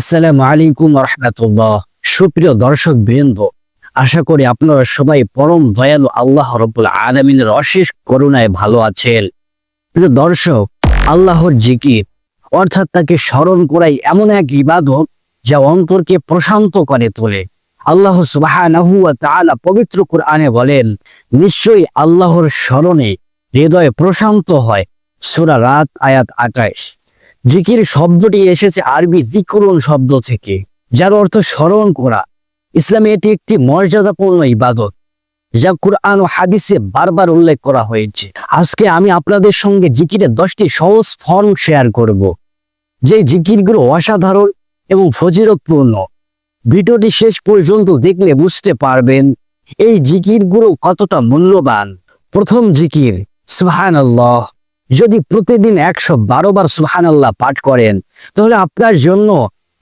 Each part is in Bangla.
আসসালামু আলাইকুম রহমতুল্লাহ সুপ্রিয় দর্শক বৃন্দ, আশা করি আপনারা সবাই পরম দয়ালু আল্লাহ রব্বুল আলমিনের অশেষ করুণায় ভালো আছেন। প্রিয় দর্শক, আল্লাহর জিকির, অর্থাৎ তাকে স্মরণ করাই এমন এক ইবাদত যা অন্তরকে প্রশান্ত করে তোলে। আল্লাহ ওয়া পবিত্র কোরআনে বলেন, নিশ্চয়ই আল্লাহর স্মরণে হৃদয় প্রশান্ত হয়। সূরা রাত আয়াত আঠাশ। জিকির শব্দটি এসেছে আরবি জিকরুন শব্দ থেকে, যার অর্থ স্মরণ করা। ইসলামে এটি একটি মর্যাদাপূর্ণ ইবাদত, যা কুরআন ও হাদিসে বারবার উল্লেখ করা হয়েছে। আজকে আমি আপনাদের সঙ্গে জিকিরের দশটি সহজ ফর্ম শেয়ার করব, যে জিকিরগুলো অসাধারণ এবং ফজিরতপূর্ণ ভিডিওটি শেষ পর্যন্ত দেখলে বুঝতে পারবেন এই জিকিরগুলো কতটা মূল্যবান। প্রথম জিকির সুহান আল্লাহ যদি প্রতিদিন একশো বারো বার সুহান আল্লাহ পাঠ করেন, তাহলে আপনার জন্য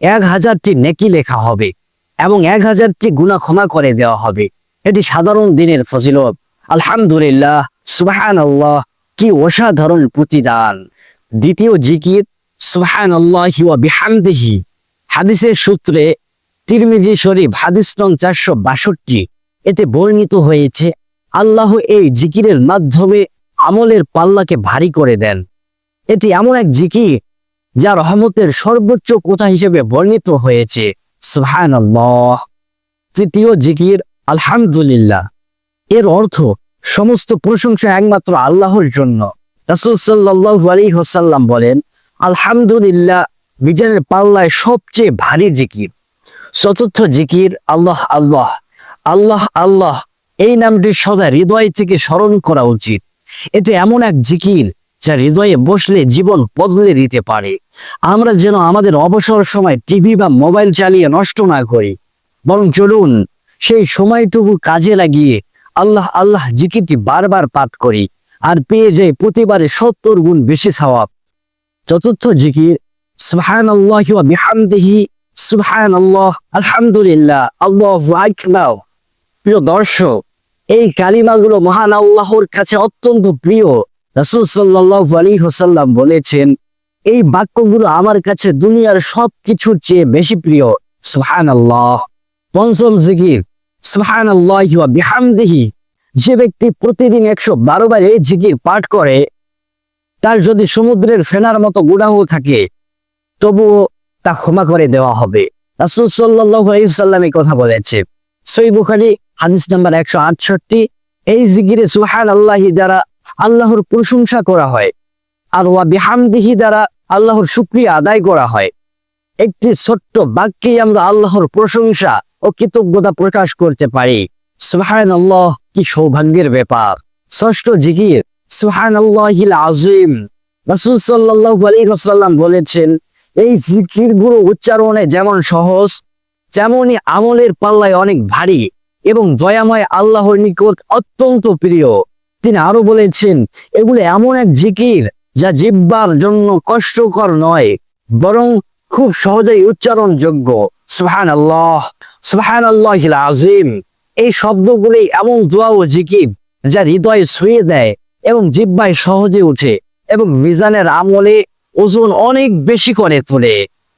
এক হাজারটি নেকি লেখা হবে এবং এক হাজারটি গুণা ক্ষমা করে দেওয়া হবে। এটি সাধারণ দিনের ফজিলত। আলহামদুলিল্লাহ সুবাহান আল্লাহ কি অসাধারণ প্রতিদান। দ্বিতীয় জিকির সুবাহান আল্লাহ হাদিসের সূত্রে তিরমিজি শরীফ, হাদিস চারশো বাষট্টি। এতে বর্ণিত হয়েছে, আল্লাহ এই জিকিরের মাধ্যমে আমলের পাল্লাকে ভারী করে দেন। এটি এমন এক জিকির যা রহমতের সর্বোচ্চ কোথা হিসেবে বর্ণিত হয়েছে। তৃতীয় জিকির, আলহামদুলিল্লাহ। এর অর্থ সমস্ত প্রশংসা একমাত্র আল্লাহর জন্য। রাসুল সাল্লাহ আলী বলেন, আলহামদুলিল্লাহ বিজানের পাল্লায় সবচেয়ে ভারী জিকির। চতুর্থ জিকির, আল্লাহ আল্লাহ। আল্লাহ আল্লাহ, এই নামটি সদা হৃদয় থেকে স্মরণ করা উচিত। এতে এমন এক জিকির যা হৃদয়ে বসলে জীবন বদলে দিতে পারে। আমরা যেন আমাদের অবসর সময় টিভি বা মোবাইল চালিয়ে নষ্ট না করি। বরং চলুন সেই সময়টুকু কাজে লাগিয়ে আল্লাহ আল্লাহ জিকিরটি বারবার পাঠ করি আর পেয়ে যাই প্রতিবারে সত্তর গুণ বেশি সওয়াব। চতুর্থ জিকির সুবহান আল্লাহ বিহামদিহি সুবহান আল্লাহ আলহামদুলিল্লাহ, আল্লাহ প্রিয় দর্শক এই কালিমাগুলো মহান আল্লাহর কাছে অত্যন্ত প্রিয়। রাসুল সাল্লাহ আলী হোসাল্লাম বলেছেন, এই বাক্যগুলো আমার কাছে দুনিয়ার সব কিছুর চেয়ে বেশি প্রিয়। সুহান আল্লাহ পঞ্চম জিকির। সুহান আল্লাহ বিহামদিহি। যে ব্যক্তি প্রতিদিন একশো বারো বার এই জিকির পাঠ করে, তার যদি সমুদ্রের ফেনার মতো গুণাহ থাকে, তবুও তা ক্ষমা করে দেওয়া হবে। রাসুল সাল্লাহ আলাইসাল্লাম এই কথা বলেছে। সই বুখারি হাদিস নাম্বার একশো আটষট্টি, এই জিগিরে সুহান আল্লাহি দ্বারা আল্লাহর প্রশংসা করা হয়, আর ওয়া বিহামদিহি দ্বারা আল্লাহর শুক্রিয়া আদায় করা হয়। একটি ছোট্ট বাক্যেই আমরা আল্লাহর প্রশংসা ও কৃতজ্ঞতা প্রকাশ করতে পারি। সুহান আল্লাহ কি সৌভাগ্যের ব্যাপার। ষষ্ঠ জিকির সুহান আল্লাহিল আজিম রাসুল সাল্লাহ আলী সাল্লাম বলেছেন, এই জিকিরগুলো উচ্চারণে যেমন সহজ তেমনই আমলের পাল্লায় অনেক ভারী। এবং দয়াময় আল্লাহর নিকট অত্যন্ত প্রিয়। তিনি আরও বলেছেন, এগুলো এমন এক জিকির যা জিব্বার জন্য কষ্টকর নয়, বরং খুব সহজেই উচ্চারণযোগ্য। সুহান আল্লাহ সুহান আল্লাহ আজিম এই শব্দগুলি এমন দোয়া ও জিকির যা হৃদয়ে ছুঁয়ে দেয় এবং জিব্বায় সহজে উঠে এবং মিজানের আমলে ওজন অনেক বেশি করে তোলে।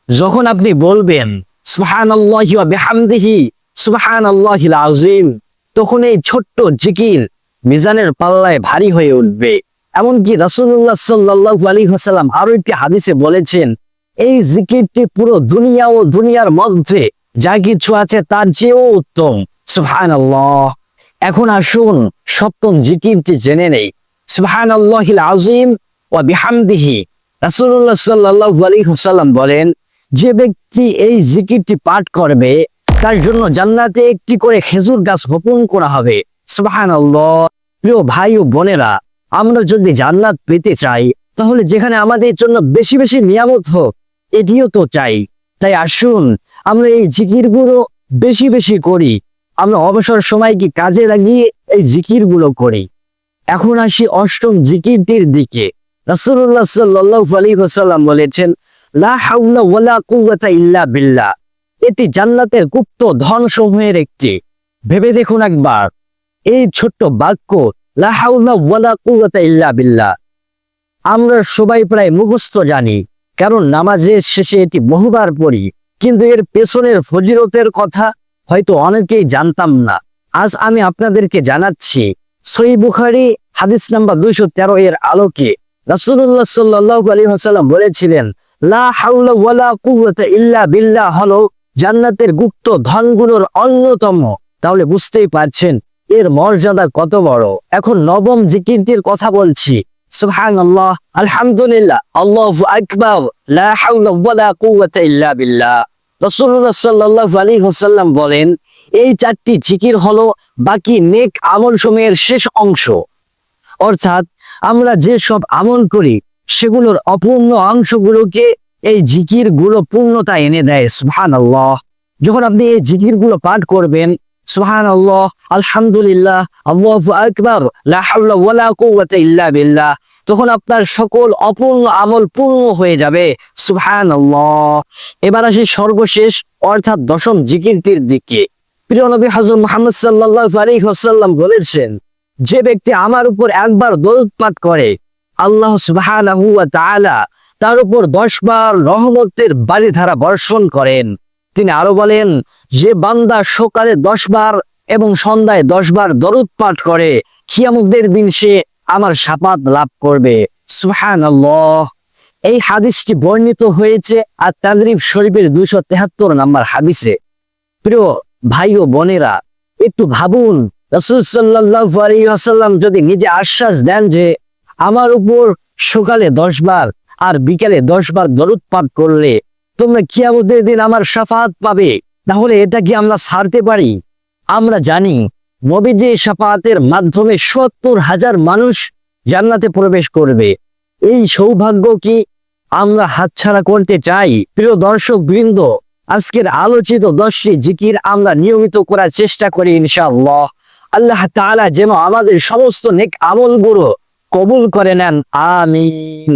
যখন আপনি বলবেন সুহান আল্লাহ বেহামদিহি সুবাহান আল্লাহ আজিম তখন এই ছোট্ট জিকির মিজানের পাল্লায় ভারী হয়ে উঠবে। এমনকি রাসুল্লাহ সাল্লাহ আলী হাসাল্লাম আরও একটি হাদিসে বলেছেন, এই জিকিরটি পুরো দুনিয়া ও দুনিয়ার মধ্যে যা কিছু আছে তার চেয়েও উত্তম। সুহান এখন আসুন সপ্তম জিকিরটি জেনে নেই। সুহান আল্লাহ আজিম ও বিহামদিহি রাসুল্লাহ সাল্লাহ আলী বলেন, যে ব্যক্তি এই জিকিরটি পাঠ করবে তার জন্য জান্নাতে একটি করে খেজুর গাছ রোপণ করা হবে। প্রিয় ভাই ও বোনেরা, আমরা যদি জান্নাত পেতে চাই, তাহলে যেখানে আমাদের জন্য বেশি বেশি নিয়ামত হোক, এটিও তো চাই। তাই আসুন, আমরা এই জিকিরগুলো বেশি বেশি করি। আমরা অবসর সময় কি কাজে লাগিয়ে এই জিকিরগুলো করি? এখন আসি অষ্টম জিকিরটির দিকে। রাসূলুল্লাহ সাল্লাল্লাহু আলাইহি ওয়াসাল্লাম বলেছেন, লা হাওলা ওয়ালা কুওয়াতা ইল্লা বিল্লাহ। এটি জান্নাতের গুপ্ত ধন সমূহের একটি। ভেবে দেখুন একবার, এই ছোট্ট বাক্য বিল্লাহ আমরা সবাই প্রায় মুখস্থ জানি, কারণ নামাজের শেষে এটি বহুবার পড়ি, কিন্তু এর পেছনের ফজিরতের কথা হয়তো অনেকেই জানতাম না। আজ আমি আপনাদেরকে জানাচ্ছি সই বুখারি, হাদিস নাম্বার দুইশো তেরো এর আলোকে রাসূলুল্লাহ সাল্লাল্লাহু আলাইহি ওয়াসাল্লাম বলেছিলেন, লা কুওয়াতা ইল্লা বিল্লাহ হলো জান্নাতের গুপ্ত ধনগুলোর অন্যতম। তাহলে বুঝতেই পারছেন, এর মর্যাদা কত বড়। এখন নবম জিকিরটির কথা বলছি। সুবহানাল্লাহ, আলহামদুলিল্লাহ, আল্লাহু আকবার আলাইহি ওয়াসাল্লাম বলেন, এই চারটি জিকির হলো বাকি নেক আমল সময়ের শেষ অংশ। অর্থাৎ আমরা যে সব আমল করি, সেগুলোর অপূর্ণ অংশগুলোকে এই জিকিরগুলো পূর্ণতা এনে দেয় সুহান আল্লাহ যখন আপনি এই জিকিরগুলো পাঠ করবেন সুহান আল্লাহ আলহামদুলিল্লাহ আল্লাহু ইল্লা তখন আপনার সকল অপূর্ণ আমল পূর্ণ হয়ে যাবে সুহান আল্লাহ এবার আসি সর্বশেষ, অর্থাৎ দশম জিকিরটির দিকে। প্রিয় নবী হযরত মুহাম্মদ সাল্লাল্লাহু আলাইহি ওয়াসাল্লাম বলেছেন, যে ব্যক্তি আমার উপর একবার দরুদ পাঠ করে, আল্লাহ তাআলা তার উপর দশ বার রহমতের বাড়িধারা বর্ষণ করেন। তিনি আরও বলেন, যে বান্দা সকালে দশ বার এবং সন্ধ্যায় দশ বার দরুদ পাঠ করে কিয়ামতের দিন সে আমার সাপাত লাভ করবে। সুবহানাল্লাহ। এই হাদিসটি বর্ণিত হয়েছে আর তাদরিব শরীফের দুশো তেহাত্তর নাম্বার হাদিসে। প্রিয় ভাই ও বোনেরা, একটু ভাবুন, রসুল সাল্লাল্লাহু আলাইহি ওয়াসাল্লাম যদি নিজে আশ্বাস দেন যে, আমার উপর সকালে দশ বার আর বিকেলে দশ বার দরুদ পাঠ করলে তোমরা কিয়ামতের দিন আমার সাফাত পাবে। তাহলে এটা কি আমরা ছাড়তে পারি? আমরা জানি নবীজি সাফাতের মাধ্যমে সত্তর হাজার মানুষ জান্নাতে প্রবেশ করবে। এই সৌভাগ্য কি আমরা হাতছাড়া করতে চাই? প্রিয় দর্শক বৃন্দ, আজকের আলোচিত দশটি জিকির আমরা নিয়মিত করার চেষ্টা করি ইনশাআল্লাহ। আল্লাহ তাআলা যেন আমাদের সমস্ত নেক আমলগুলো কবুল করে নেন আমিন।